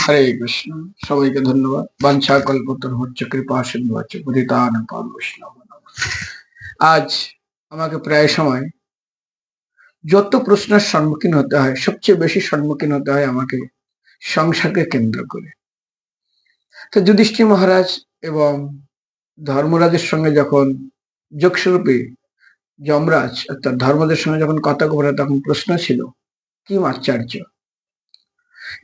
হরে কৃষ্ণ। সবাইকে ধন্যবাদ। বাঞ্ছা কল্পতর হচ্ছে কৃপা সিন্ধু হচ্ছে আজ আমাকে প্রায় সময় যত প্রশ্নের সম্মুখীন হতে হয়, সবচেয়ে বেশি সম্মুখীন হতে হয় আমাকে সংসারকে কেন্দ্র করে। তো যুধিষ্ঠির মহারাজ এবং ধর্মরাজের সঙ্গে যখন যোগস্বরূপে যমরাজ, অর্থাৎ ধর্মদের সঙ্গে যখন কথা বলে তখন প্রশ্ন ছিল, কি আশ্চর্য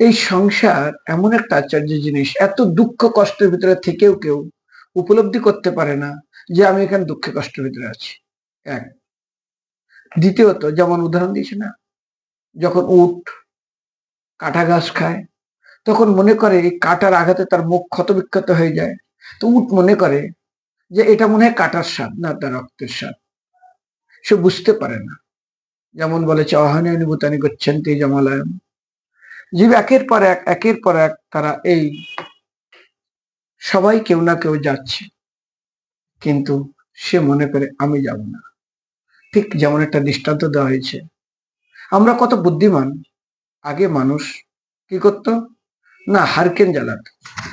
এই সংসার এমন একটা আশ্চর্য জিনিস। এত দুঃখ কষ্টের ভিতরে থেকেও কেউ উপলব্ধি করতে পারে না যে আমি এখানে দুঃখে কষ্টের ভিতরে আছি। এক। দ্বিতীয়ত, যেমন উদাহরণ দিয়েছে না, যখন উট কাটা ঘাস খায়, তখন মনে করে এই কাটার আঘাতে তার মুখ ক্ষত বিক্ষত হয়ে যায়। তো উট মনে করে যে এটা মনে হয় কাটার স্বাদ, না তার রক্তের স্বাদ। সে বুঝতে পারে না। যেমন বলেছে অহানি অনুভূতানি করছেন তেজমালয়ম জীব একের পর এক, একের পর এক তারা এই সবাই কেউ না কেউ যাচ্ছে। কিন্তু সে মনে করে, আমি যাব না। ঠিক যেমন একটা দৃষ্টান্ত দেওয়া হয়েছে। আমরা কত বুদ্ধিমান। আগে মানুষ কি করতো? না, হারকেন জ্বালাত।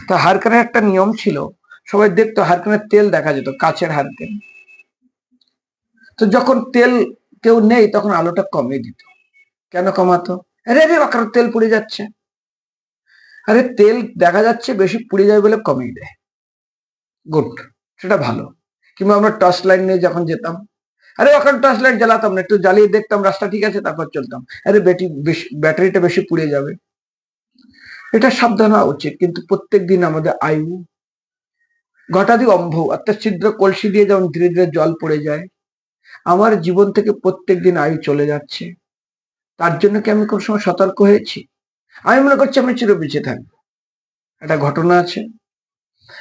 তা হারকেনের একটা নিয়ম ছিল, সবাই দেখতো হারকেনের তেল দেখা যেত কাছের হারকেন। তো যখন তেল কেউ নেই, তখন আলোটা কমিয়ে দিত। কেন কমাতো? আরে রে বাকার তেল পুড়ে যাচ্ছে। আরে, তেল দেখা যাচ্ছে বেশি পুড়ে যাবে বলে কমিয়ে দেয়। গুড সেটা ভালো। কিংবা আমরা টর্চ লাইট নিয়ে যখন যেতাম, আরে, ওখানে টর্চ লাইট জ্বালাতাম না, একটু জ্বালিয়ে দেখতাম রাস্তা ঠিক আছে, তারপর চলতাম। আরে ব্যাটারি বেশি, ব্যাটারিটা বেশি পুড়ে যাবে। এটা সাবধান হওয়া উচিত, কিন্তু প্রত্যেক দিন আমাদের আয়ু ঘটাদি অম্ভ, অর্থাৎ ছিদ্র কলসি দিয়ে যেমন ধীরে ধীরে জল পড়ে যায়, আমার জীবন থেকে প্রত্যেক দিন আয়ু চলে যাচ্ছে। তার জন্য কি আমি কোন সময় সতর্ক হয়েছি? আমি মনে করছি আমি চির বেঁচে থাকব। একটা ঘটনা আছে।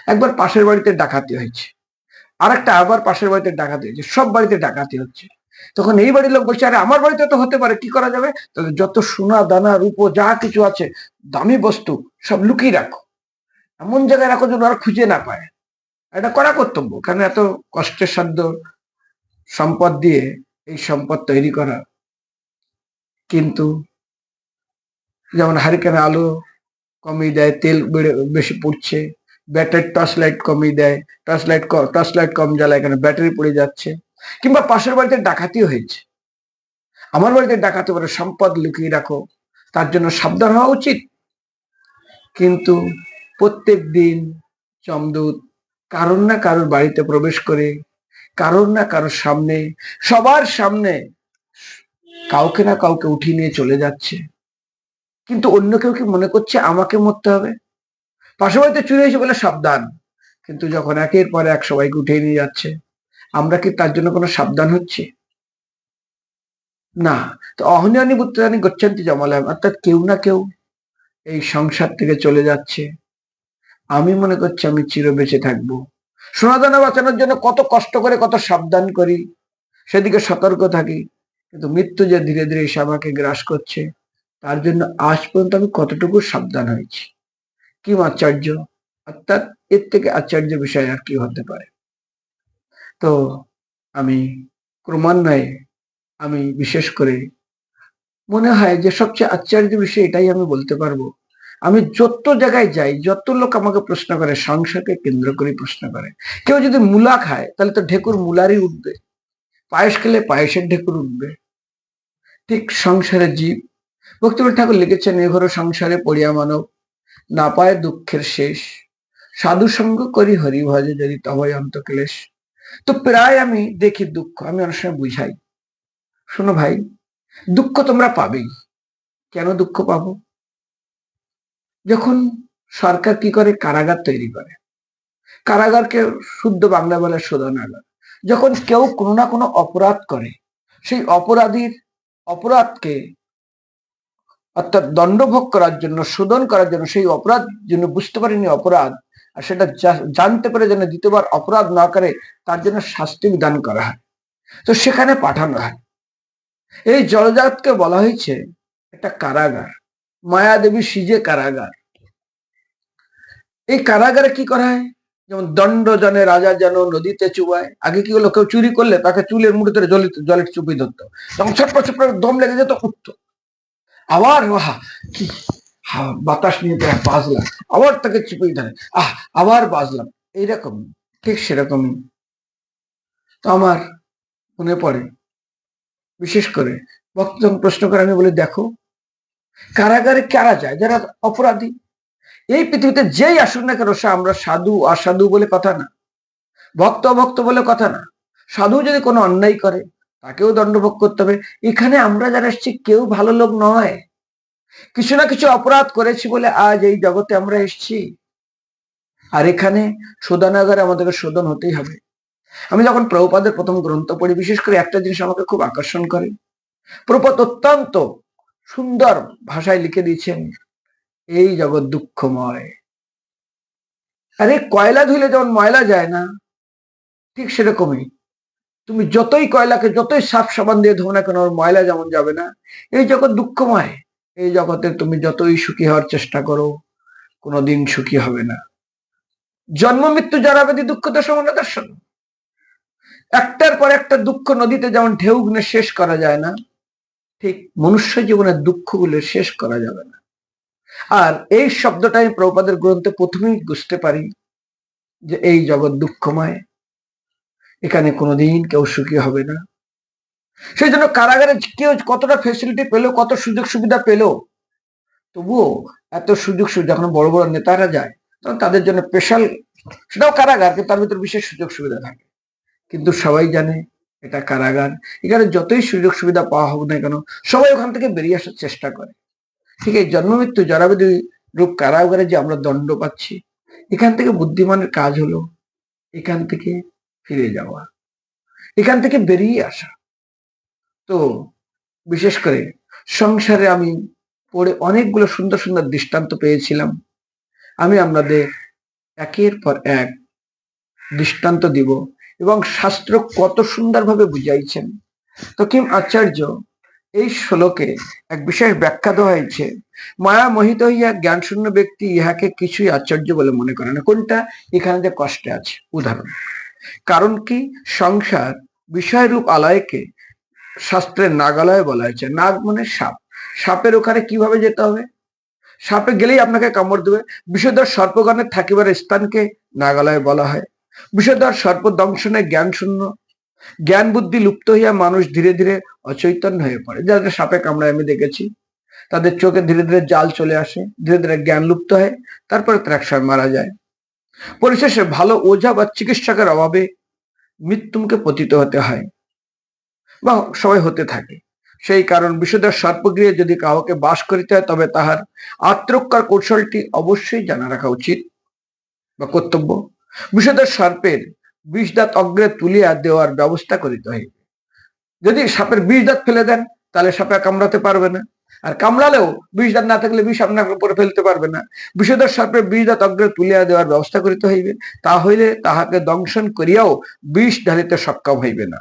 একবার পাশের বাড়িতে ডাকাতি হয়েছে। আর একটা আবার পাশের বাড়িতে ডাকাতি হয়েছে। সব বাড়িতে ডাকাতি হচ্ছে। তখন এই বাড়ির লোক বলছে, আরে, আমার বাড়িতে তো হতে পারে, কি করা যাবে? তাহলে যত সোনা, দানা, রূপো, যা কিছু আছে, দামি বস্তু, সব লুকিয়ে রাখো। এমন জায়গায় রাখো যেন ওরা খুঁজে না পায়। এটা করা কর্তব্য। কারণ এত কষ্টের সাধ্য সম্পদ দিয়ে এই সম্পদ তৈরি করা? কিন্তু যেমন হারিকেন আলো কমিয়ে দেয়, তেল বেড়ে, বেশি পড়ছে, ব্যাটারি টর্চ লাইট কমিয়ে দেয় টর্চ লাইট টর্চ লাইট কম জ্বালায় এখানে ব্যাটারি পড়ে যাচ্ছে। কিংবা পাশের বাড়িতে ডাকাতি হয়েছে। আমার বাড়িতে ডাকাতি বলে সম্পদ লুকিয়ে রাখো, তার জন্য সাবধান হওয়া উচিত। কিন্তু প্রত্যেক দিন চমদূত কারোর না কারোর বাড়িতে প্রবেশ করে, কারোর না কারোর সামনে, সবার সামনে কাউকে না কাউকে উঠিয়ে নিয়ে চলে যাচ্ছে। কিন্তু অন্য কেউ কি মনে করছে আমাকে মরতে হবে? পাশে বাড়িতে চুরি হয়েছে বলে সাবধান। কিন্তু যখন একের পর এক সবাইকে উঠিয়ে নিয়ে যাচ্ছে, আমরা কি তার জন্য কোনো সাবধান হচ্ছি? না। তো অহনিয়ানি বুত্রানি গচ্ছান্তি জমালাম অর্থাৎ কেউ না কেউ এই সংসার থেকে চলে যাচ্ছে। আমি মনে করছি আমি চির বেঁচে থাকব। সোনাদানা বাঁচানোর জন্য কত কষ্ট করে, কত সাবধান করি, সেদিকে সতর্ক থাকি। কিন্তু মৃত্যু যে ধীরে ধীরে এসে আমাকে গ্রাস করছে, তার জন্য আজ পর্যন্ত আমি কতটুকু সাবধান হয়েছি? কি আশ্চর্য! অর্থাৎ এর থেকে আশ্চর্য বিষয় আর কি হতে পারে? তো আমি ক্রমান্বয়ে আমি বিশেষ করে মনে হয় যে সবচেয়ে আশ্চর্য বিষয় এটাই আমি বলতে পারব। আমি যত জায়গায় যাই, যত লোক আমাকে প্রশ্ন করে, সংসারকে কেন্দ্র করে প্রশ্ন করে, কেউ যদি মূলা খায়, তাহলে তো ঢেকুর মূলারই উঠবে। পায়েস খেলে পায়েসের ঢেকুর উঠবে। ঠিক সংসারের জীব। ভক্তিবল ঠাকুর লিখেছেন, এ ঘর সংসারে পড়িয়া মানব, না পায় দুঃখের শেষ। সাধু সঙ্গ করি হরি ভজে যদি অন্ত ক্লেশ তো প্রায় আমি দেখি দুঃখ, আমি অনেক সময় বুঝাই। শোনো ভাই, দুঃখ তোমরা পাবেই। কেন দুঃখ পাবো? যখন সরকার কি করে? কারাগার তৈরি করে। কারাগারকে শুদ্ধ বাংলা বলে শোধনাগার। যখন কেউ কোনো না কোনো অপরাধ করে, সেই অপরাধীর অপরাধকে অর্থাৎ দণ্ডভোগ করার জন্য, শোধন করার জন্য, সেই অপরাধ জন্য বুঝতে পারেনি অপরাধ, আর সেটা জানতে পারে যেন দ্বিতীয়বার অপরাধ না করে, তার জন্য শাস্তি বিধান করা হয়। তো সেখানে পাঠানো হয়। এই জলজাতকে বলা হয়েছে একটা কারাগার, মায়াদেবী সিজে কারাগার। এই কারাগারে কি করা হয়? যেমন দণ্ড জনে রাজা যেন নদীতে চুবায়, আগে কি হলো? কেউ চুরি করলে তাকে চুলের মুঠে ধরে জলে জলে চুপিয়ে ধরতো। তখন ছোট্ট ছোট্ট দম লেগে যেত, উঠতো। আবার কি? বাতাস নিয়ে তারা বাজলাম। আবার তাকে চিপিয়ে ধরে। আহ, আবার বাজলাম। এইরকম, ঠিক সেরকমই। তো আমার মনে পড়ে, বিশেষ করে ভক্ত প্রশ্ন করে আমি বলি, দেখো, কারাগারে কারা যায়? যারা অপরাধী এই পৃথিবীতে যেই আসুক না কেন আমরা সাধু, অসাধু বলে কথা না। ভক্ত, অভক্ত বলে কথা না। সাধু যদি কোনো অন্যায় করে, তাকেও দণ্ডভোগ করতে হবে। এখানে আমরা যারা এসেছি, কেউ ভালো লোক নয়। কিছু না কিছু অপরাধ করেছি বলে আজ এই জগতে আমরা এসেছি। আর এখানে শোধনাগারে আমাদেরকে শোধন হতেই হবে। আমি যখন প্রভুপাদের প্রথম গ্রন্থ পড়ি, বিশেষ করে একটা জিনিস আমাকে খুব আকর্ষণ করে। প্রভুপাদ অত্যন্ত সুন্দর ভাষায় লিখে দিয়েছেন এই জগৎ দুঃখময়। আরে কয়লা ধুলে যেমন ময়লা যায় না, ঠিক সেরকমই। তুমি যতই কয়লাকে যতই সাফ সাবান দিয়ে ধো না কেন ময়লা যেমন যাবে না, এই জগৎ দুঃখময়। এই জগতে তুমি যতই সুখী হওয়ার চেষ্টা করো, কোনোদিন সুখী হবে না। জন্ম, মৃত্যু যারা বেদি দুঃখ দশমন দর্শন। একটার পর একটা দুঃখ নদীতে যেমন ঢেউ গুনে শেষ করা যায় না, ঠিক মনুষ্য জীবনের দুঃখগুলো শেষ করা যাবে না। আর এই শব্দটা আমি প্রভুপাদের গ্রন্থে প্রথমেই বুঝতে পারি যে এই জগৎ দুঃখময়। এখানে কোনোদিন কেউ সুখী হবে না। সেই জন্য কারাগারে কেউ কতটা ফেসিলিটি পেল, কত সুযোগ সুবিধা পেল, তবুও এত সুযোগ সুবিধা যখন বড় বড় নেতারা যায়, তখন তাদের জন্য স্পেশাল সেটাও কারাগার, কিন্তু তার ভিতরে বিশেষ সুযোগ সুবিধা থাকে। কিন্তু সবাই জানে এটা কারাগার। এখানে যতই সুযোগ সুবিধা পাওয়া হোক না কেন, সবাই ওখান থেকে বেরিয়ে আসার চেষ্টা করে। ঠিক এই জন্ম মৃত্যু জরাবেদী রূপ কারাগারে যে আমরা দণ্ড পাচ্ছি, এখান থেকে বুদ্ধিমানের কাজ হলো এখান থেকে ফিরে যাওয়া, এখান থেকে বেরিয়ে আসা। তো বিশেষ করে সংসারে আমি পড়ে অনেকগুলো সুন্দর সুন্দর দৃষ্টান্ত পেয়েছিলাম। আমি আপনাদের একের পর এক দৃষ্টান্ত দিব এবং শাস্ত্র কত সুন্দরভাবে বুঝাইছেন। তো কিম আচার্য এই শ্লোকে এক বিশেষ ব্যাখ্যা দেওয়া হয়েছে, মায়া মোহিত হইয়া জ্ঞান শূন্য ব্যক্তি ইহাকে কিছুই আশ্চর্য বলে মনে করে না। কোনটা? এখানে যে কষ্টে আছে, উদাহরণ। কারণ কি? সংসার বিষয়রূপ আলয়কে শাস্ত্রের নাগালয় বলা হয়েছে। নাগ মানে সাপ। সাপের ওখানে কীভাবে যেতে হবে? সাপে গেলেই আপনাকে কামড় দেবে। বিষধর সর্পগণের থাকিবার স্থানকে নাগালয় বলা হয়। বিষধর সর্প দংশনে জ্ঞান শূন্য জ্ঞান বুদ্ধি লুপ্ত হইয়া মানুষ ধীরে ধীরে অচৈতন্য হয়ে পড়ে। যাদের সাপে কামড়ায় আমি দেখেছি, তাদের চোখে ধীরে ধীরে জাল চলে আসে, ধীরে ধীরে জ্ঞান লুপ্ত হয়, তারপরে তারা মারা যায়। পরিশেষে ভালো ওঝা বা চিকিৎসকের অভাবে মৃত্যুমুখে পতিত হতে হয় বা সবাই হতে থাকে। সেই কারণ বিশুদ্ধের সর্পগৃহে যদি কাউকে বাস করিতে হয়, তবে তাহার আত্মরক্ষার কৌশলটি অবশ্যই জানা রাখা উচিত বা কর্তব্য। বিশুদ্ধের সর্পের বিষ দাঁত অগ্রে তুলিয়া দেওয়ার ব্যবস্থা করিতে হইবে। যদি সাপের বিষ দাঁত ফেলে দেন, তাহলে সাপে কামড়াতে পারবে না। আর কামড়ালেও বিষ দাঁত না থাকলে বিষ আপনার উপরে ফেলতে পারবে না। বিষধর সর্পের বিষ দাঁত অগ্রে তুলিয়া দেওয়ার ব্যবস্থা করিতে হইবে। তা হইলে তাহাকে দংশন করিয়াও বিষ ঢালিতে সক্ষম হইবে না।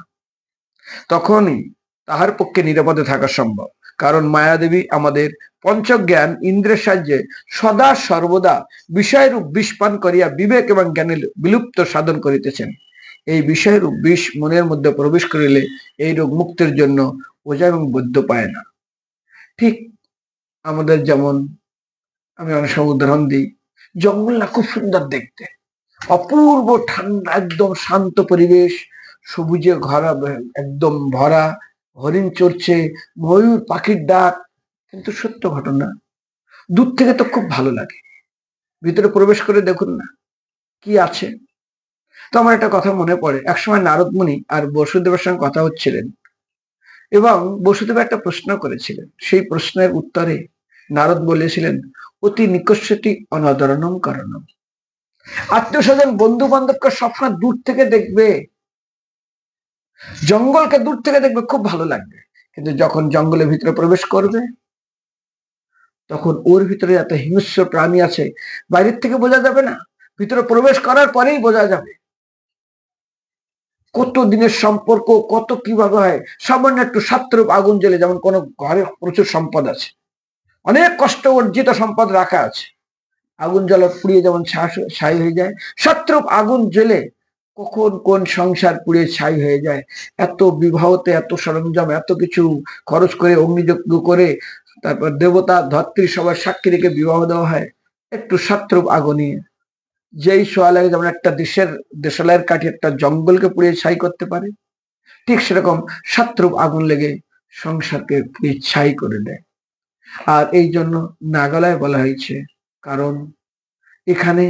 তখনই তাহার পক্ষে নিরাপদে থাকা সম্ভব। কারণ মায়াদেবী আমাদের পঞ্চজ্ঞান, ইন্দ্রের সাহায্যে সদা সর্বদা বিষয়রূপ বিষ পান করিয়া বিবেক এবং জ্ঞানের বিলুপ্ত সাধন করিতেছেন। এই বিষয়রূপ বিষ মনের মধ্যে প্রবেশ করিলে এই রোগ মুক্তির জন্য ওজা এবং বৈদ্য পায় না। ঠিক আমাদের যেমন আমি অনেক সময় উদাহরণ দিই, জঙ্গল না খুব সুন্দর দেখতে। অপূর্ব ঠান্ডা, একদম শান্ত পরিবেশ, সবুজে ঘরা, একদম ভরা হরিণ চড়ছে, ময়ূর, পাখির ডাক, কিন্তু সত্য ঘটনা। দূর থেকে তো খুব ভালো লাগে। ভিতরে প্রবেশ করে দেখুন না, কি আছে? তো আমার একটা কথা মনে পড়ে। একসময় নারদ মুনি আর বসুদেবের সঙ্গে কথা হচ্ছিলেন এবং বসুদেব একটা প্রশ্ন করেছিলেন। সেই প্রশ্নের উত্তরে নারদ বলেছিলেন, অতি নিকটটি অনাদরণম কারণম। আত্মীয় স্বজন বন্ধু বান্ধবকে সবসময় দূর থেকে দেখবে। জঙ্গলকে দূর থেকে দেখবে খুব ভালো লাগবে। কিন্তু যখন জঙ্গলের ভিতরে প্রবেশ করবে, তখন ওর ভিতরে এত হিংস্র প্রাণী আছে, বাইরের থেকে বোঝা যাবে না। ভিতরে প্রবেশ করার পরেই বোঝা যাবে। কত দিনের সম্পর্ক, কত কীভাবে হয়, সামান্য একটু সাতরূপ আগুন জ্বলে, যেমন কোনো ঘরে প্রচুর সম্পদ আছে। অনেক কষ্ট অর্জিত সম্পদ রাখা আছে। আগুন জ্বালা পুড়িয়ে যেমন ছাই হয়ে যায়। শত্রুপ আগুন জ্বলে কখন কোন সংসার পুড়িয়ে ছাই হয়ে যায়? এত বিবাহতে, এত সরঞ্জাম, এত কিছু খরচ করে, অগ্নিযজ্ঞ করে, তারপর দেবতা, ধত্রী সবার সাক্ষী রেখে বিবাহ দেওয়া হয়। একটু সাত্রুপ আগুন। যেই সোয়া লাগে যেমন একটা দেশের দেশালয়ের কাঠি একটা জঙ্গলকে পুড়িয়ে ছাই করতে পারে, ঠিক সেরকম সাত্রুপ আগুন লেগে সংসারকে পুড়িয়ে ছাই করে দেয়। আর এই জন্য নাগালায় বলা হয়েছে, কারণ এখানে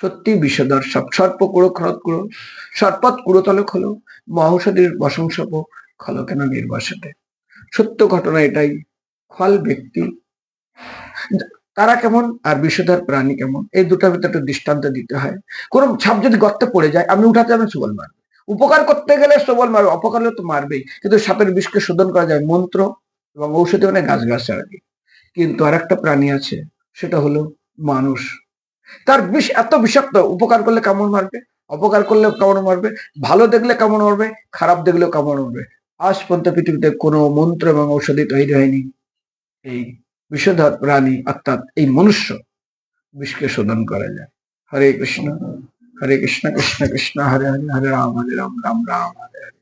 সত্যি বিষধর সব সর্প কুড়ো খরত কুড়ো, সর্পত কুড়োতলে খোলো মহৌষধীর বসংসপ খলো কেন নির্বাসতে? সত্য ঘটনা এটাই ফল ব্যক্তি, তারা কেমন আর বিষধর প্রাণী কেমন? এই দুটার ভিতরে একটা দৃষ্টান্ত দিতে হয়। কোন ছাপ যদি গর্তে পড়ে যায় আপনি উঠাতে যাবেন সবল মারবে। উপকার করতে গেলে সবল মারবে, অপকার হলে তো মারবেই। কিন্তু সাপের বিষকে শোধন করা যায় মন্ত্র এবং ঔষধি মানে গাছ গাছ ছাড়া। কিন্তু আর একটা প্রাণী আছে, সেটা হলো মানুষ। তার বিষ এত বিষাক্ত, উপকার করলে কামড় মারবে, অপকার করলে কামড় মারবে, ভালো দেখলে কামড় মারবে, খারাপ দেখলেও কামড় মারবে। আজ পর্যন্ত পৃথিবীতে কোনো মন্ত্র এবং ঔষধি তৈরি হয়নি। এই বিষধর প্রাণী অর্থাৎ এই মনুষ্য বিষকে শোধন করা যায়। হরে কৃষ্ণ হরে কৃষ্ণ কৃষ্ণ কৃষ্ণ, হরে হরে হরে রাম হরে রাম রাম রাম, হরে হরে।